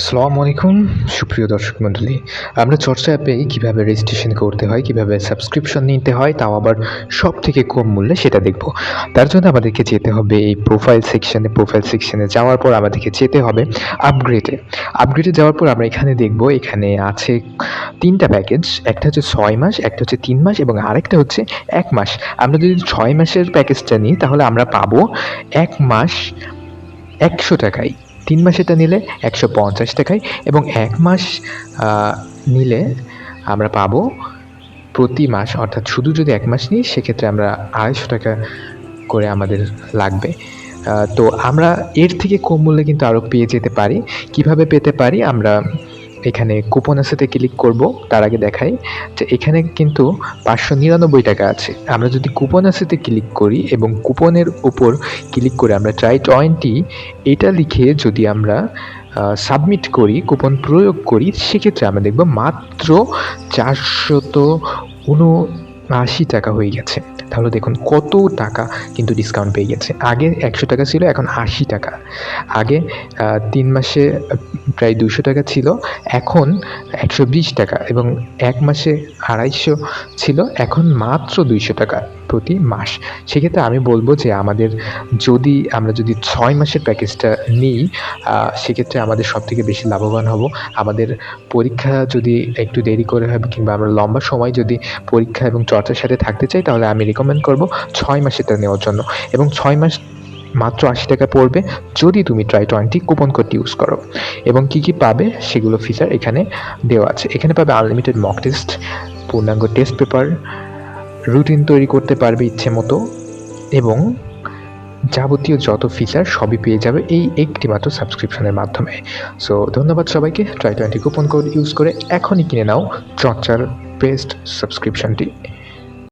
আসসালামু আলাইকুম, সুপ্রিয় দর্শক মণ্ডলী। আমরা চর্চা অ্যাপে কীভাবে রেজিস্ট্রেশন করতে হয়, কীভাবে সাবস্ক্রিপশন নিতে হয়, তাও আবার সব থেকে কম মূল্যে সেটা দেখব। তার জন্য আমাদেরকে যেতে হবে এই প্রোফাইল সেকশানে প্রোফাইল সেকশানে যাওয়ার পর আমাদেরকে যেতে হবে আপগ্রেডে আপগ্রেডে যাওয়ার পর আমরা এখানে দেখব, এখানে আছে তিনটা প্যাকেজ একটা হচ্ছে ছয় মাস, একটা হচ্ছে তিন মাস এবং আরেকটা হচ্ছে এক মাস। আমরা যদি ছয় মাসের প্যাকেজটা নিই, তাহলে আমরা পাবো এক মাস একশো টাকায়। তিন মাসেরটা নিলে একশো পঞ্চাশ টাকায় এবং এক মাস নিলে আমরা পাব প্রতি মাস, অর্থাৎ শুধু যদি এক মাস নিই, সেক্ষেত্রে আমরা আড়াইশো টাকা করে আমাদের লাগবে। তো আমরা এর থেকে কম মূল্যে কিন্তু আরও পেয়ে যেতে পারি। কীভাবে পেতে পারি? আমরা এখানে কুপন আছেতে ক্লিক করব, তার আগে দেখাই যে এখানে কিন্তু পাঁচশো নিরানব্বই টাকা আছে। আমরা যদি কুপন আছেতে ক্লিক করি এবং কুপনের উপর ক্লিক করে আমরা ট্রাই টোয়েন্টি এটা লিখে যদি আমরা সাবমিট করি কুপন প্রয়োগ করি, সেক্ষেত্রে আমরা দেখব মাত্র চারশত উনআশি টাকা হয়ে গেছে। তাহলে দেখুন কত টাকা কিন্তু ডিসকাউন্ট পেয়ে গেছে। আগে একশো টাকা ছিল, এখন আশি টাকা। আগে তিন মাসে প্রায় দুশো টাকা ছিল, এখন একশো বিশ টাকা এবং এক মাসে আড়াইশো ছিল, এখন মাত্র দুইশো টাকা প্রতি মাস। সেক্ষেত্রে আমি বলব যে আমাদের যদি আমরা যদি ছয় মাসের প্যাকেজটা নিই সেক্ষেত্রে আমাদের সব থেকে বেশি লাভবান হব। আমাদের পরীক্ষা যদি একটু দেরি করে হবে কিংবা আমরা লম্বা সময় যদি পরীক্ষা এবং চর্চার সাথে থাকতে চাই, তাহলে আমি রিকমেন্ড করব ছয় মাসে মাসেরটা নেওয়ার জন্য। এবং ছয় মাস মাত্র আশি টাকা পড়বে যদি তুমি try twenty coupon code use করো। এবং কি কি পাবে সেগুলো ফিচার এখানে দেওয়া আছে। এখানে পাবে আনলিমিটেড মক টেস্ট পূর্ণাঙ্গ টেস্ট পেপার রুটিন তৈরি করতে পারবে ইচ্ছে মতো, এবং যাবতীয় যত ফিচার সবই পেয়ে যাবে এই একটি মাত্র সাবস্ক্রিপশনের মাধ্যমে। সো ধন্যবাদ সবাইকে। Try twenty coupon code use করে এখনই কিনে নাও চর্চার বেস্ট সাবস্ক্রিপশনটি